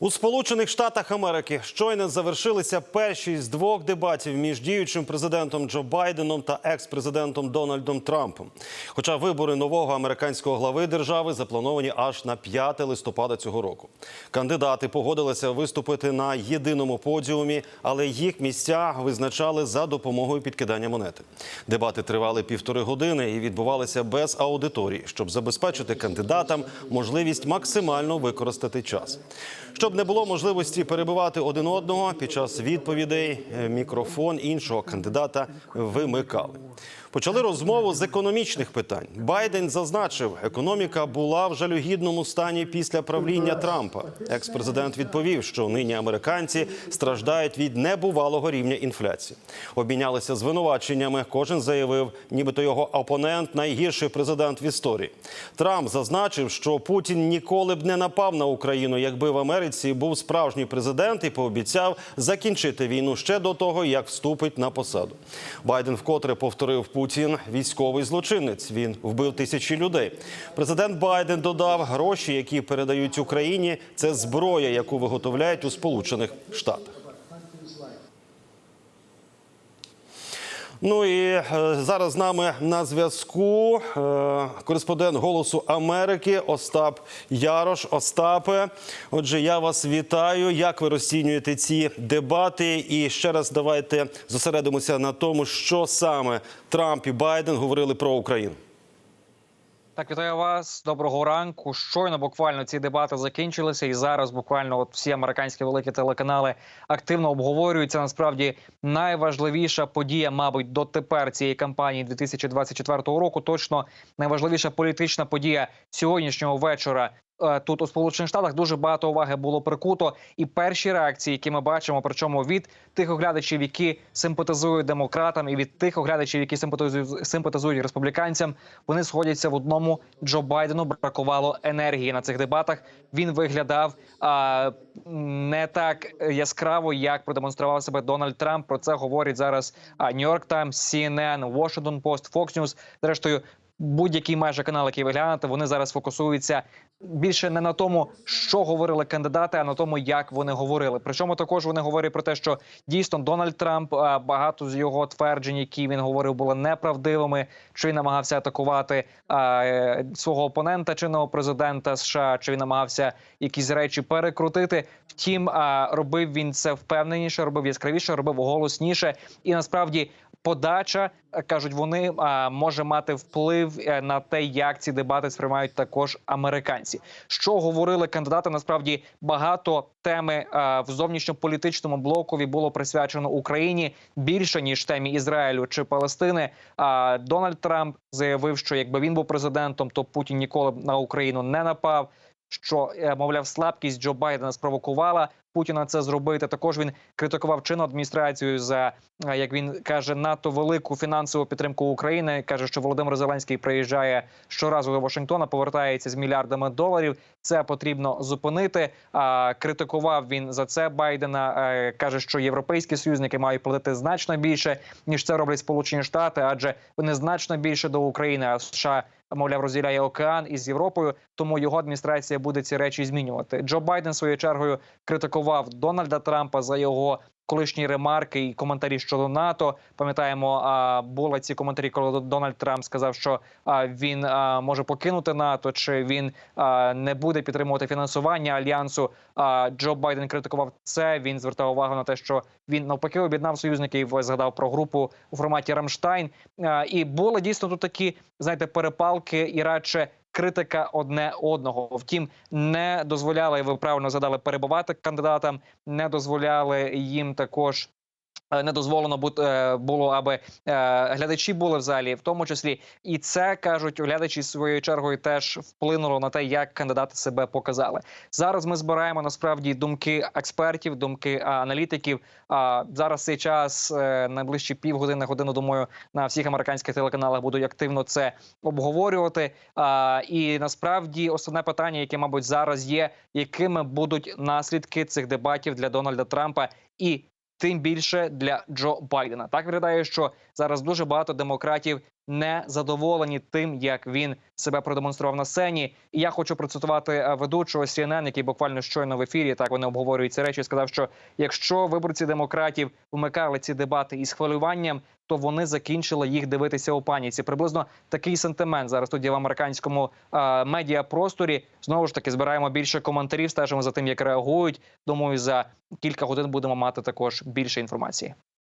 У Сполучених Штатах Америки щойно завершилися перші з двох дебатів між діючим президентом Джо Байденом та екс-президентом Дональдом Трампом. Хоча вибори нового американського глави держави заплановані аж на 5 листопада цього року. Кандидати погодилися виступити на єдиному подіумі, але їх місця визначали за допомогою підкидання монети. Дебати тривали півтори години і відбувалися без аудиторії, щоб забезпечити кандидатам можливість максимально використати час. Щоб не було можливості перебивати один одного під час відповідей, е, мікрофон іншого кандидата вимикали. Почали розмову з економічних питань. Байден зазначив, економіка була в жалюгідному стані після правління Трампа. Екс-президент відповів, що нині американці страждають від небувалого рівня інфляції. Обмінялися звинуваченнями. Кожен заявив, нібито його опонент найгірший президент в історії. Трамп зазначив, що Путін ніколи б не напав на Україну, якби в Америці був справжній президент і пообіцяв закінчити війну ще до того, як вступить на посаду. Байден вкотре повторив Путін військовий злочинець. Він вбив тисячі людей. Президент Байден додав, гроші, які передають Україні, це зброя, яку виготовляють у Сполучених Штатах. Ну і е, зараз з нами на зв'язку е, кореспондент Голосу Америки Остап Ярош. Остапе, отже, я вас вітаю. Як ви розцінюєте ці дебати? І ще раз давайте зосередимося на тому, що саме Трамп і Байден говорили про Україну. Так, вітаю вас. Доброго ранку. Щойно буквально ці дебати закінчилися, і зараз буквально от всі американські великі телеканали активно обговорюються. Насправді найважливіша подія, мабуть, дотепер цієї кампанії 2024 року. Точно найважливіша політична подія сьогоднішнього вечора. Е, Тут у сполучених штатах дуже багато уваги було прикуто, і перші реакції, які ми бачимо, причому від тих оглядачів, які симпатизують демократам, і від тих оглядачів, які симпатизують симпатизують республіканцям, вони сходяться в одному. Джо Байдену бракувало енергії на цих дебатах. Він виглядав а, не так яскраво, як продемонстрував себе Дональд Трамп. Про це говорить зараз York Times, CNN, Washington Post, Fox News. Зрештою, будь-який майже канал, який ви глянете, вони зараз фокусуються більше не на тому, що говорили кандидати, а на тому, як вони говорили. Причому також вони говорять про те, що дійсно Дональд Трамп багато з його тверджень, які він говорив, були неправдивими. Чи він намагався атакувати а, е, свого опонента, чинного президента США, чи він намагався якісь речі перекрутити. Втім, а, робив він це впевненіше, робив яскравіше, робив голосніше, і насправді. Подача е, кажуть, вони може мати вплив е, на те, як ці дебати сприймають також американці. Що говорили кандидати? Насправді багато теми в зовнішньополітичному блокові було присвячено Україні більше ніж темі Ізраїлю чи Палестини. А Дональд Трамп заявив, що якби він був президентом, то Путін ніколи б на Україну не напав. Що е, мовляв, слабкість Джо Байдена спровокувала Путіна це зробити. Також він критикував чинну адміністрацію за е, як він каже надто велику фінансову підтримку України. каже, що Володимир Зеленський приїжджає щоразу до Вашингтона, повертається з мільярдами доларів. Це потрібно зупинити. Критикував він за це Байдена. Е, каже, що європейські союзники мають платити значно більше ніж це роблять Сполучені Штати, адже вони значно більше до України. А США мовляв розділяє океан із Європою. Тому його адміністрація буде ці речі змінювати. Джо Байден своєю чергою критикував Дональда Трампа за його. Колишні ремарки і коментарі щодо НАТО пам'ятаємо, були ці коментарі, коли Дональд Трамп сказав, що він може покинути НАТО, чи він не буде підтримувати фінансування альянсу. Джо Байден критикував це. Він звертав увагу на те, що він навпаки об'єднав союзників. Згадав про групу у форматі Рамштайн. І були дійсно тут такі, знаєте, перепалки і радше критика одне одного. Втім, не дозволяли ви правильно задали перебувати кандидатам, не дозволяли їм також. Е, Не дозволено е, було, аби е, глядачі були в залі, в тому числі, і це кажуть глядачі своєю чергою теж вплинуло на те, як кандидати себе показали. Зараз ми збираємо насправді думки експертів, думки аналітиків. А зараз цей час найближчі півгодини, годину думаю, на всіх американських телеканалах будуть активно це обговорювати. І насправді основне питання, яке, мабуть, зараз є, якими будуть наслідки цих дебатів для Дональда Трампа і тим більше для Джо Байдена. Так виглядає, що зараз дуже багато демократів не задоволені тим, як він себе продемонстрував на сцені. І я хочу процитувати е, ведучого CNN, який буквально щойно в ефірі так вони обговорюють ці речі. Сказав, що якщо виборці демократів вмикали ці дебати із хвилюванням, то вони закінчили їх дивитися у паніці. Приблизно такий сентимент зараз є в американському е, медіапросторі. Знову ж таки збираємо більше коментарів, стежимо за тим, як реагують. Думаю, за кілька годин будемо мати також більше інформації.